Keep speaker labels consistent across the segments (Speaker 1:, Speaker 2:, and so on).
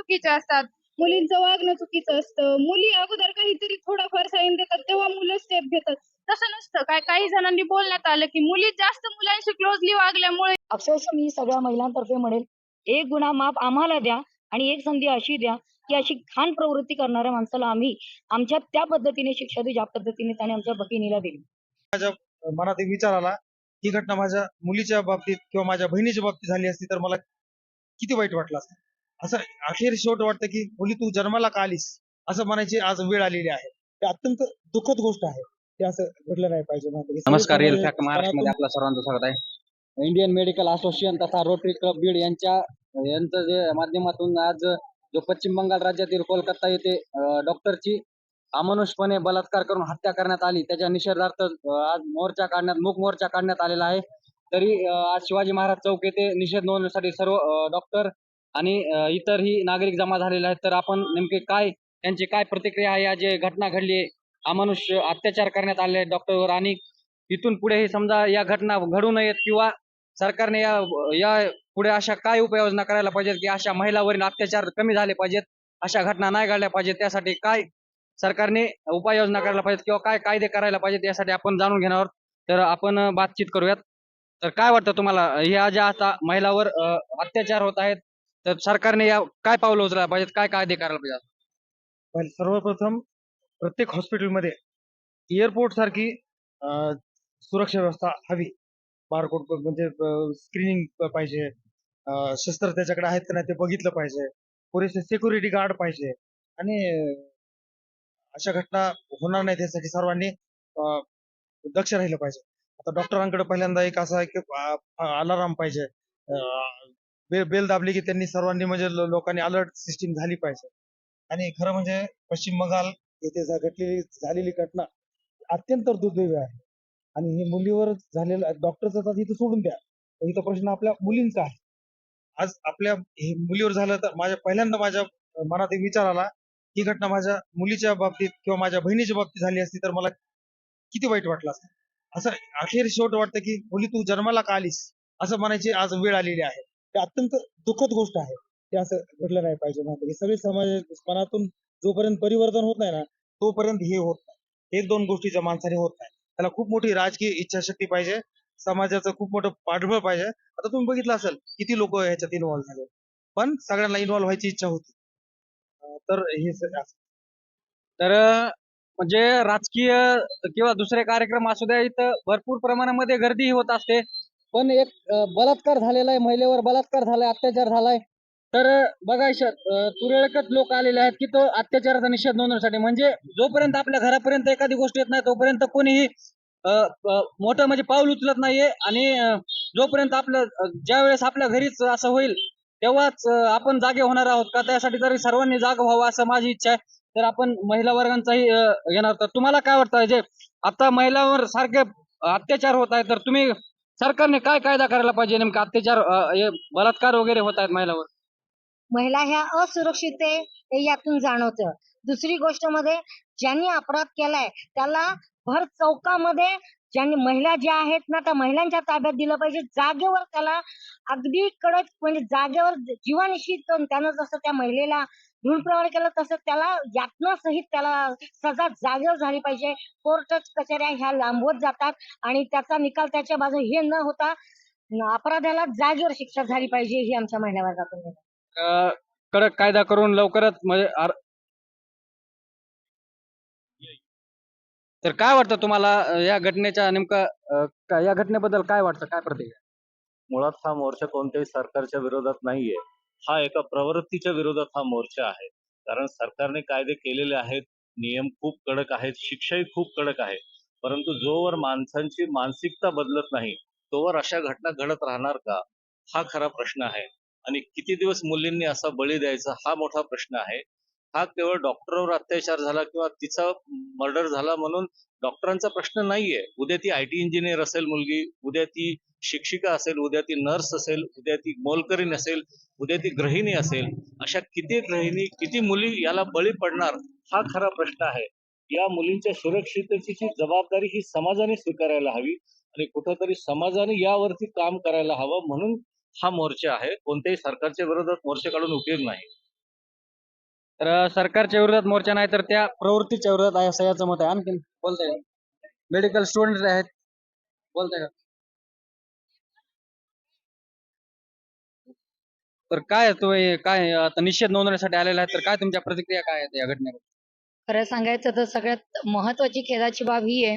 Speaker 1: चुकीच्या असतात. मुलींचं वागणं चुकीचं असतं. मुली अगोदर काहीतरी थोडाफार साईन देतात तेव्हा मुलं स्टेप घेतात. तसं नसतं. काय काही जणांनी बोलण्यात आलं की मुली जास्त मुलांशी क्लोजली वागल्यामुळे
Speaker 2: अक्षरशः मी सगळ्या महिलांतर्फे म्हणेल. एक गुन्हा माफ आम्हाला द्या आणि एक संधी अशी द्या की अशी घाण प्रवृत्ती करणाऱ्या माणसाला आम्ही आमच्या त्या पद्धतीने शिक्षा देऊ ज्या पद्धतीने त्याने आमच्या भगिनीला दिली.
Speaker 3: मनात एक विचार आला ही घटना माझ्या मुलीच्या बाबतीत किंवा माझ्या बहिणीच्या बाबतीत झाली असती तर मला किती वाईट वाटलं असतं असं अखेर शेवट वाटतं की मुली तू जन्माला का आलीस? असं म्हणायची आज वेळ आलेली आहे. ते अत्यंत दुःखद गोष्ट आहे. ते असं घडलं नाही पाहिजे. का?
Speaker 4: नमस्कार रिअल फॅक्ट महाराष्ट्रामध्ये आपलं सर्वांचं स्वागत आहे. इंडियन मेडिकल असोसिएशन तथा रोटरी क्लब बीड यांच्या यांचं जे माध्यमातून आज जो पश्चिम बंगाल राज्यातील कोलकाता येथे डॉक्टरची अमानुषपणे बलात्कार करून हत्या करण्यात आली. त्याच्या निषेधार्थ आज मोर्चा काढण्यात मूक मोर्चा काढण्यात आलेला आहे. तरी आज शिवाजी महाराज चौक येथे निषेध नोंदवण्यासाठी सर्व डॉक्टर आणि इतरही नागरिक जमा झालेले आहेत. तर आपण नेमके काय त्यांची काय प्रतिक्रिया आहे? या जे घटना घडली आहे अत्याचार करण्यात आले डॉक्टरवर आणि इथून पुढे समजा या घटना घडू नयेत किंवा सरकारने या या पुढे अशा काय उपाययोजना करायला पाहिजेत की अशा महिलावरील अत्याचार कमी झाले पाहिजेत अशा घटना नाही घडल्या पाहिजेत? त्यासाठी काय सरकारने उपाययोजना करायला पाहिजेत किंवा काय कायदे करायला पाहिजेत? यासाठी आपण जाणून घेणार आहोत. तर आपण बातचीत करूयात. तर काय वाटतं तुम्हाला? ह्या ज्या आता महिलावर अत्याचार होत आहेत. तर सरकारने या काय पावलं उचलायला पाहिजे काय कायदे करायला पाहिजे?
Speaker 3: पहिले सर्वप्रथम प्रत्येक हॉस्पिटलमध्ये एअरपोर्ट सारखी अं, सुरक्षा व्यवस्था हवी. बारकोड म्हणजे स्क्रीनिंग पाहिजे. अं, शस्त्र त्याच्याकडे आहेत का नाही ते बघितलं पाहिजे. पुरेसे सिक्युरिटी गार्ड पाहिजे. आणि अं, अशा घटना होणार नाही त्यासाठी सर्वांनी अं, दक्ष राहिलं पाहिजे. आता डॉक्टरांकडे पहिल्यांदा एक असा एक अलाराम पाहिजे. अं, बेल दाबली की त्यांनी सर्वांनी म्हणजे लोकांनी अलर्ट सिस्टीम झाली पाहिजे. आणि खरं म्हणजे पश्चिम बंगाल येथे घटलेली झालेली घटना अत्यंत दुर्दैवी आहे. आणि हे मुलीवर झालेलं डॉक्टरचं तर इथं सोडून द्या. इथं प्रश्न आपल्या मुलींचा आहे. आज आपल्या हे मुलीवर झालं तर माझ्या पहिल्यांदा माझ्या मनात एक विचार आला ही घटना माझ्या मुलीच्या बाबतीत किंवा माझ्या बहिणीच्या बाबतीत झाली असती तर मला किती वाईट वाटलं असतं? असं अखेर शेवट वाटतं की मुली तू जन्माला का आलीस? असं म्हणायची आज वेळ आलेली आहे. ते अत्यंत दुःखद गोष्ट आहे. ते असं घडलं नाही पाहिजे. माहिती सगळे समाज मनातून जोपर्यंत परिवर्तन होत नाही ना तोपर्यंत हे होत नाही. एक दोन गोष्टीच्या माणसाने होत नाही. त्याला खूप मोठी राजकीय इच्छाशक्ती पाहिजे. समाजाचं खूप मोठं पाठबळ पाहिजे. आता तुम्ही बघितलं असेल किती लोक ह्याच्यात इन्व्हॉल्व्ह झाले. पण सगळ्यांना इन्व्हॉल्व्ह व्हायची इच्छा होती. तर हे
Speaker 4: तर म्हणजे राजकीय किंवा दुसरे कार्यक्रम असू द्या इथं भरपूर प्रमाणामध्ये गर्दी होत असते. पण एक बलात्कार झालेला आहे महिलेवर बलात्कार झालाय अत्याचार झालाय. तर बघा श- तुरळकच लोक आलेले आहेत की तो अत्याचाराचा निषेध नोंदवण्यासाठी. म्हणजे जोपर्यंत आपल्या घरापर्यंत एखादी गोष्ट येत नाही तोपर्यंत कोणीही मोठं म्हणजे पाऊल उचलत नाहीये. आणि जोपर्यंत आपलं ज्या वेळेस आपल्या घरीच असं होईल तेव्हाच आपण जागे होणार आहोत का? त्यासाठी तरी सर्वांनी जाग व्हावं असं माझी इच्छा आहे तर आपण महिला वर्गांचाही घेणार. तर तुम्हाला काय वाटतं जे आता महिलांवर सारखे अत्याचार होत आहेत तर तुम्ही सरकारने काय कायदा करायला पाहिजे? नेमका अत्याचार हे बलात्कार वगैरे होत आहेत महिलावर.
Speaker 2: महिला ह्या असुरक्षित आहे हे यातून जाणवतं. दुसरी गोष्टमध्ये ज्यांनी अपराध केलाय त्याला भर चौकामध्ये ज्यांनी महिला ज्या आहेत ना त्या महिलांच्या ताब्यात दिलं पाहिजे. जागेवर त्याला अगदी कडक म्हणजे जागेवर जीवानिशी त्यानं जसं त्या महिलेला धूळप्रमाणे केलं तसं त्याला यातना सहित त्याला सजा जागेवर झाली पाहिजे. कोर्ट कचेऱ्या ह्या लांबवत जातात आणि त्याचा निकाल त्याच्या बाजू हे न होता अपराधाला जागेवर शिक्षा झाली पाहिजे ही आमच्या महिला वर्गातून
Speaker 4: कडक कायदा करून लवकरच म्हणजे तर काय वाटतं तुम्हाला या घटनेच्या नेमका या घटनेबद्दल काय वाटतं? काय प्रतिक्रिया?
Speaker 5: मुळात हा मोर्चा कोणत्याही सरकारच्या विरोधात नाहीये. हा एका प्रवृत्तीच्या विरोधात हा मोर्चा आहे. कारण सरकारने कायदे केलेले आहेत नियम खूप कडक आहेत शिक्षाही खूप कडक आहे. परंतु जोवर माणसांची मानसिकता बदलत नाही तोवर अशा घटना घडत राहणार का? हा खरा प्रश्न आहे. आणि किती दिवस मुलींनी असा बळी द्यायचा हा मोठा प्रश्न आहे. हा केवळ डॉक्टरवर अत्याचार झाला किंवा तिचा मर्डर झाला म्हणून डॉक्टरांचा प्रश्न नाहीये. उद्या ती आय टी इंजिनियर असेल मुलगी उद्या ती शिक्षिका असेल उद्या ती नर्स असेल उद्या ती मोलकरीण असेल उद्या ती गृहिणी असेल अशा किती गृहिणी किती मुली याला बळी पडणार हा खरा प्रश्न आहे. या मुलींच्या सुरक्षिततेची जबाबदारी ही समाजाने स्वीकारायला हवी आणि कुठंतरी समाजाने यावरती काम करायला हवं म्हणून हा मोर्चा आहे. कोणत्याही सरकारच्या विरोधात मोर्चे काढून उपयोग नाही.
Speaker 4: तर सरकारच्या विरोधात मोर्चा नाही तर त्या प्रवृत्तीच्या विरोधात आहे असं याचं मत आहे. आणखीन बोलताय मेडिकल स्टुडंट आहेत. बोलताय का? तर काय तुम्ही काय आता निषेध नोंदवण्यासाठी आलेला आहे तर काय तुमच्या प्रतिक्रिया काय आहेत या घटनेवर?
Speaker 2: खरं सांगायचं तर सगळ्यात महत्वाची खेदाची बाब ही आहे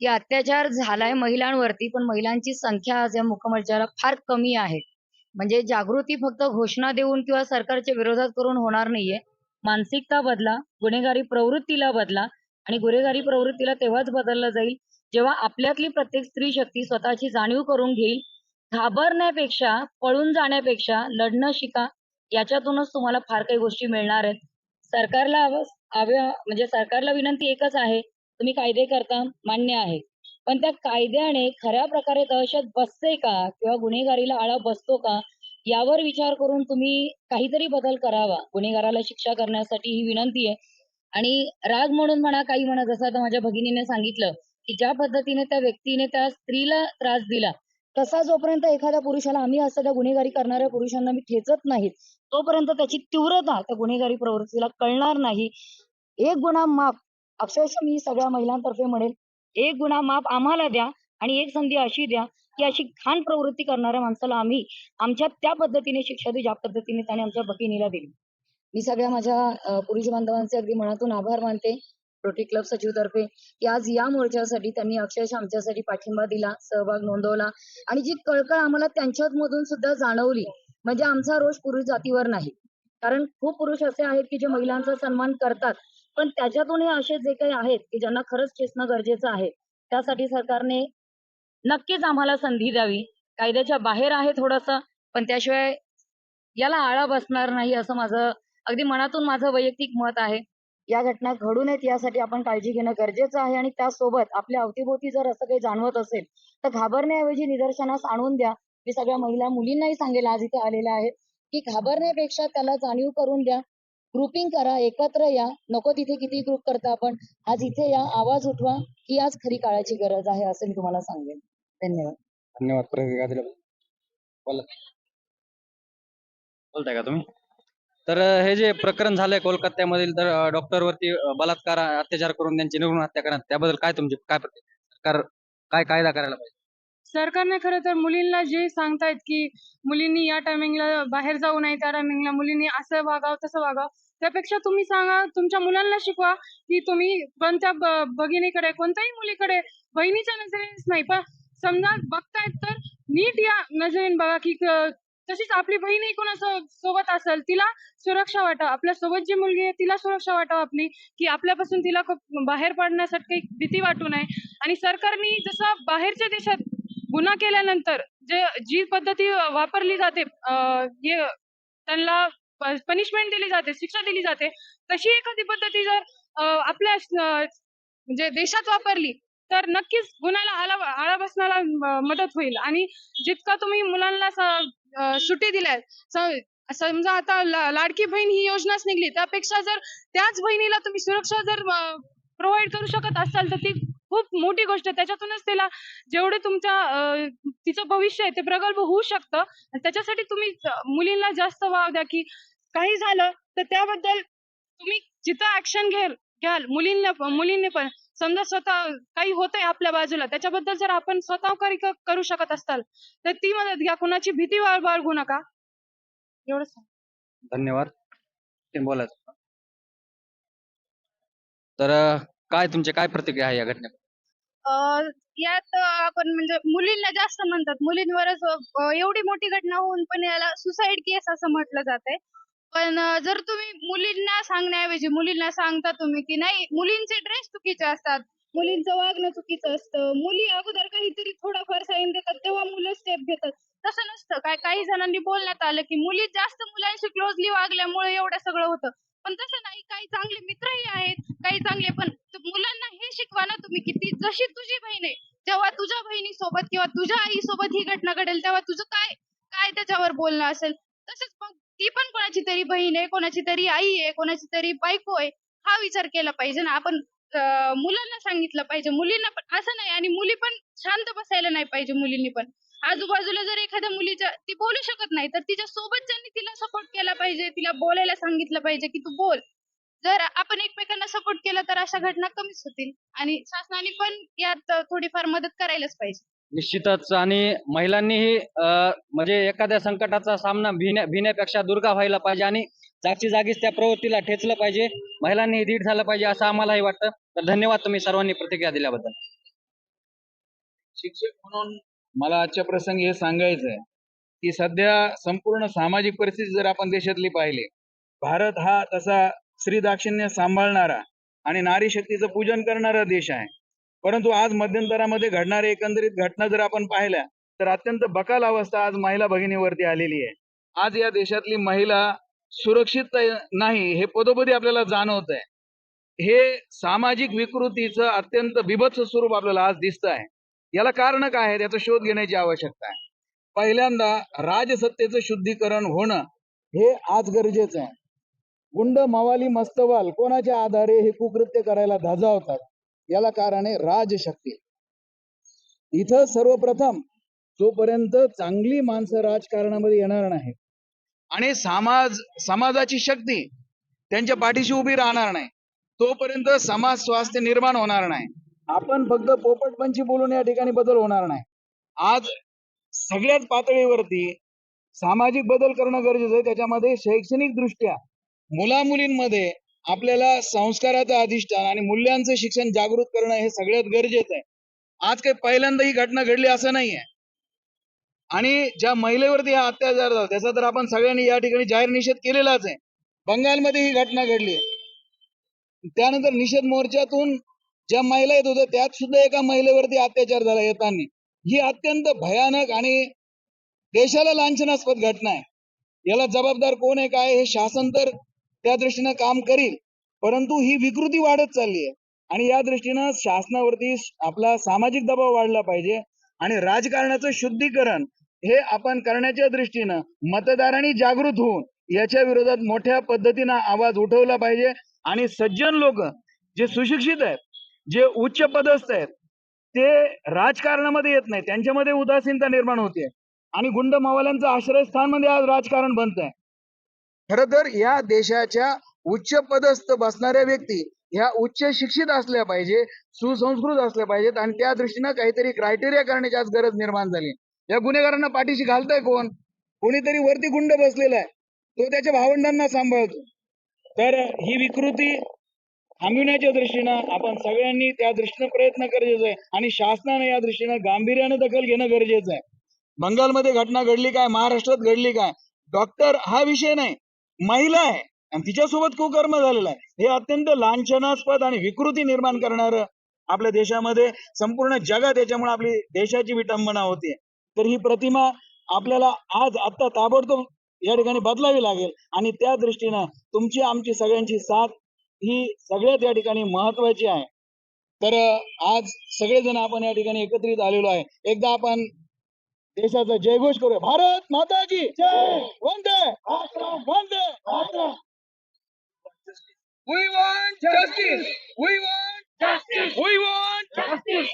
Speaker 2: की अत्याचार झालाय महिलांवरती पण महिलांची संख्या आज या मुखमंचाला फार कमी आहे. म्हणजे जागृती फक्त घोषणा देऊन किंवा सरकारच्या विरोधात करून होणार नाहीये. मानसिकता बदला गुन्हेगारी प्रवृत्तीला बदला आणि गुन्हेगारी प्रवृत्तीला तेव्हाच बदललं जाईल जेव्हा आपल्यातली प्रत्येक स्त्री शक्ती स्वतःची जाणीव करून घेईल. घाबरण्यापेक्षा पळून जाण्यापेक्षा लढणं शिका याच्यातूनच तुम्हाला फार काही गोष्टी मिळणार आहेत. सरकारला म्हणजे सरकारला विनंती एकच आहे तुम्ही कायदे करता मान्य आहे. पण त्या कायद्याने खऱ्या प्रकारे दहशत बसते का? किंवा गुन्हेगारीला आळा बसतो का? यावर विचार करून तुम्ही काहीतरी बदल करावा. गुन्हेगाराला शिक्षा करण्यासाठी ही विनंती आहे. आणि राग म्हणून म्हणा काही म्हणा जसं आता माझ्या भगिनीने सांगितलं की ज्या पद्धतीने त्या व्यक्तीने त्या स्त्रीला त्रास दिला तसा जोपर्यंत एखाद्या पुरुषाला आम्ही असं त्या गुन्हेगारी करणाऱ्या पुरुषांना मी ठेचत नाहीत तोपर्यंत त्याची तीव्रता त्या गुन्हेगारी प्रवृत्तीला कळणार नाही. एक गुन्हा माफ अक्षरशः मी सगळ्या महिलांतर्फे म्हणेल एक गुन्हा माफ आम्हाला द्या आणि एक संधी अशी द्या की अशी घाण प्रवृत्ती करणाऱ्या माणसाला आम्ही आमच्या त्या पद्धतीने शिक्षा देऊ ज्या पद्धतीने त्याने आमच्या भगिनीला दिली. मी सगळ्या माझ्या पुरुष बांधवांचे अगदी मनातून आभार मानते रोटरी क्लब सचिव तर्फे की आज या मोर्चासाठी त्यांनी अक्षरशः आमच्यासाठी पाठिंबा दिला सहभाग नोंदवला आणि जी कळकळ आम्हाला त्यांच्यामधून सुद्धा जाणवली म्हणजे आमचा रोष पुरुष जातीवर नाही. कारण खूप पुरुष असे आहेत की जे महिलांचा सन्मान करतात पण त्याच्यातूनही असे जे काही आहेत की ज्यांना खरंच खेचणं गरजेचं आहे त्यासाठी सरकारने नक्कीच आम्हाला संधी द्यावी. कायद्याच्या बाहेर आहे थोडंसं पण त्याशिवाय याला आळा बसणार नाही असं माझं अगदी मनातून माझं वैयक्तिक मत आहे. या घटना घडू नयेत यासाठी आपण काळजी घेणं गरजेचं आहे आणि त्यासोबत आपल्या अवतीभोवती जर असं काही जाणवत असेल तर घाबरण्याऐवजी निदर्शनास आणून द्या. मी सगळ्या महिला मुलींनाही सांगेल आज इथे आलेल्या आहेत की घाबरण्यापेक्षा त्याला जाणीव करून द्या. ग्रुपिंग करा एकत्र या. नको तिथे किती ग्रुप करता आपण. आज इथे या आवाज उठवा ही आज खरी काळाची गरज आहे असं मी तुम्हाला सांगेन. धन्यवाद.
Speaker 4: धन्यवाद. बोला. बोलताय का तुम्ही? तर हे जे प्रकरण झालंय कोलकात्यामधील तर अं, डॉक्टरवरती अं, बलात्कार अत्याचार करून त्यांची निर्गुण हत्या करण्यात त्याबद्दल काय तुमची काय? सरकार काय कायदा करायला पाहिजे?
Speaker 1: सरकारने खरं तर मुलींना जे सांगतायत की मुलींनी या टायमिंगला बाहेर जाऊ नये त्या टायमिंगला मुलींनी असं वागावं तसं वागावं त्यापेक्षा तुम्ही सांगा तुमच्या मुलांना शिकवा की तुम्ही कोणत्या ब- भगिनीकडे कोणत्याही मुलीकडे बहिणीच्या नजरेनेच नाही पण समजा बघतायत तर नीट या नजरेने बघा की तशीच आपली बहीणही कोणा सोबत असेल तिला सुरक्षा वाटावं आपल्यासोबत जी मुलगी आहे तिला सुरक्षा वाटावं आपली की आपल्यापासून तिला खूप बाहेर पडण्यासाठी काही भीती वाटू नये. आणि सरकारने जसं बाहेरच्या देशात गुन्हा केल्यानंतर जे जी पद्धती वापरली जाते हे त्यांना पनिशमेंट दिली जाते शिक्षा दिली जाते तशी एखादी पद्धती जर आपल्या म्हणजे देशात वापरली तर नक्कीच गुन्ह्याला आळा आळा बसण्याला मदत होईल. आणि जितका तुम्ही मुलांना सुट्टी दिल्या स- समजा आता ला- लाडकी बहीण ही योजनाच निघली त्यापेक्षा जर त्याच बहिणीला तुम्ही सुरक्षा जर प्रोव्हाइड करू शकत असाल तर ती खूप मोठी गोष्ट आहे. त्याच्यातूनच तिला जेवढे तुमच्या तिचं भविष्य आहे ते प्रगल्भ होऊ शकतं. त्याच्यासाठी तुम्ही मुलींना जास्त वाव द्या की काही झालं तर त्याबद्दल तुम्ही जिथं ऍक्शन घ्याल घ्याल मुलींना मुलींनी पण समजा स्वतः काही होतंय आपल्या बाजूला त्याच्याबद्दल जर आपण स्वतः करी करू शकत असाल तर ती मदत घ्या. कुणाची भीती बाळगू नका. एवढंच
Speaker 4: धन्यवाद. ते बोलायचं. तर काय तुमचे काय प्रतिक्रिया आहे या घटनेवर
Speaker 1: अं, यात आपण म्हणजे मुलींना जास्त म्हणतात. मुलींवरच अं, एवढी मोठी घटना होऊन पण याला सुसाईड केस असं म्हटलं जातंय. पण अं, जर तुम्ही मुलींना सांगण्याऐवजी मुलींना सांगता तुम्ही की नाही मुलींचे ड्रेस चुकीचे असतात मुलींचं वागणं चुकीचं असतं मुली अगोदर काहीतरी थोडाफार साईन देतात तेव्हा मुलं स्टेप घेतात. तसं नसतं. काय काही जणांनी बोलण्यात आलं की मुली जास्त मुलांशी क्लोजली वागल्यामुळे एवढं सगळं होतं. पण तसं नाही. काही चांगले मित्रही आहेत काही चांगले पण त- शिकवा ना तुम्ही किती जशी तुझी बहीण आहे जेव्हा तुझ्या बहिणी सोबत किंवा तुझ्या आई सोबत ही घटना घडेल तेव्हा तुझं काय काय त्याच्यावर बोलणं असेल? तसंच मग ती पण कोणाची तरी बहीण आहे कोणाची तरी आई आहे कोणाची तरी बायको आहे हा विचार केला पाहिजे ना. आपण अं, मुलांना सांगितलं पाहिजे. मुलींना पण असं नाही आणि मुली पण शांत बसायला नाही पाहिजे मुलींनी पण.
Speaker 6: आजूबाजूला जर एखाद्या मुलीच्या ती बोलू शकत नाही तर तिच्या सोबत ज्यांनी तिला सपोर्ट केला पाहिजे तिला बोलायला सांगितलं पाहिजे की तू बोल. जर आपण एकमेकांना सपोर्ट केला तर अशा घटना कमीच होतील. आणि शासनाने पण यात थोडीफार मदत करायलाच पाहिजे.
Speaker 4: निश्चितच. आणि महिलांनीही अं, म्हणजे एखाद्या संकटाचा सामना भिण्या भिण्यापेक्षा दुर्गा व्हायला पाहिजे आणि जागची जागीच त्या प्रवृत्तीला ठेचलं पाहिजे. महिलांनी धीट झालं पाहिजे असं आम्हालाही वाटतं. तर धन्यवाद तुम्ही सर्वांनी प्रतिक्रिया दिल्याबद्दल.
Speaker 7: शिक्षक म्हणून मला आजच्या प्रसंगी हे सांगायचं आहे की सध्या संपूर्ण सामाजिक परिस्थिती जर आपण देशातली पाहिली भारत हा तसा स्त्री दाक्षिण्य सांभाळणारा आणि नारी शक्तीचं पूजन करणारा देश आहे. परंतु आज मध्यंतरामध्ये घडणाऱ्या एकंदरीत घटना जर आपण पाहिल्या तर अत्यंत बकाल अवस्था आज महिला भगिनीवरती आलेली आहे. आज या देशातली महिला सुरक्षित नाही हे पदोपदी आपल्याला जाणवत आहे हे सामाजिक विकृतीचं अत्यंत बिभत्स स्वरूप आपल्याला आज दिसत आहे याला कारण काय आहे त्याचा शोध घेण्याची आवश्यकता आहे. पहिल्यांदा राजसत्तेचं शुद्धीकरण होणं हे आज गरजेचं आहे. गुंड मवाली मस्तवाल कोणाच्या आधारे हे कुकृत्य करायला धाजावतात? याला कारण आहे राजशक्ती. इथं सर्वप्रथम जोपर्यंत चांगली माणसं राजकारणामध्ये येणार नाही आणि समाज समाजाची शक्ती त्यांच्या पाठीशी उभी राहणार नाही तोपर्यंत समाज स्वास्थ्य निर्माण होणार नाही. आपण फक्त पोपटपंची बोलून या ठिकाणी बदल होणार नाही. आज सगळ्याच पातळीवरती सामाजिक बदल करणं गरजेचं आहे. त्याच्यामध्ये शैक्षणिक दृष्ट्या मुला मुलींमध्ये आपल्याला संस्काराचं अधिष्ठान आणि मूल्यांचं शिक्षण जागृत करणं हे सगळ्यात गरजेचं आहे. आज काही पहिल्यांदा ही घटना घडली असं नाहीये. आणि ज्या महिलेवरती हा अत्याचार झाला त्याचा तर आपण सगळ्यांनी या ठिकाणी जाहीर निषेध केलेलाच आहे. बंगालमध्ये ही घटना घडली त्यानंतर निषेध मोर्चातून ज्या महिला येत होत्या त्यात सुद्धा एका महिलेवरती अत्याचार झाला येताना. ही अत्यंत भयानक आणि देशाला लांछनास्पद घटना आहे. याला जबाबदार कोण आहे काय हे शासन तर त्या दृष्टीनं काम करील. परंतु ही विकृती वाढत चालली आहे. आणि या दृष्टीनं शासनावरती आपला सामाजिक दबाव वाढला पाहिजे. आणि राजकारणाचं शुद्धीकरण हे आपण करण्याच्या दृष्टीनं मतदारांनी जागृत होऊन याच्या विरोधात मोठ्या पद्धतीनं आवाज उठवला पाहिजे. आणि सज्जन लोक जे सुशिक्षित आहेत जे उच्च पदस्थ आहेत ते राजकारणामध्ये येत नाही. त्यांच्यामध्ये उदासीनता निर्माण होते आणि गुंड मावाल्यांचं आश्रयस्थानमध्ये आज राजकारण बनत आहे खर तर या देशाच्या उच्च पदस्थ बसणाऱ्या व्यक्ती ह्या उच्च शिक्षित असल्या पाहिजे सुसंस्कृत असल्या पाहिजेत आणि त्या दृष्टीनं काहीतरी क्रायटेरिया करण्याची आज गरज निर्माण झाली. या गुन्हेगारांना पाठीशी घालताय कोण? कोणीतरी वरती गुंड बसलेला आहे. तो त्याच्या भावंडांना सांभाळतो. तर ही विकृती थांबविण्याच्या दृष्टीनं आपण सगळ्यांनी त्या दृष्टीनं प्रयत्न गरजेचं आहे आणि शासनाने या दृष्टीनं गांभीर्याने दखल घेणं गरजेचं आहे. बंगालमध्ये घटना घडली काय? महाराष्ट्रात घडली काय? डॉक्टर हा विषय नाही. महिला आहे. आणि तिच्यासोबत कुकर्म झालेला आहे. हे अत्यंत लांछनास्पद आणि विकृती निर्माण करणार आपल्या देशामध्ये संपूर्ण जगात याच्यामुळे आपली देशाची विटंबना होते तर ही प्रतिमा आपल्याला आज आत्ता ताबडतोब या ठिकाणी बदलावी लागेल. आणि त्या दृष्टीनं तुमची आमची सगळ्यांची साथ ही सगळ्यात या ठिकाणी महत्वाची आहे. तर आज सगळेजण आपण या ठिकाणी एकत्रित आलेलो आहे. एकदा आपण देशाचा जयघोष करूया भारत माता की Vande Vande We want justice. We want justice. We want justice.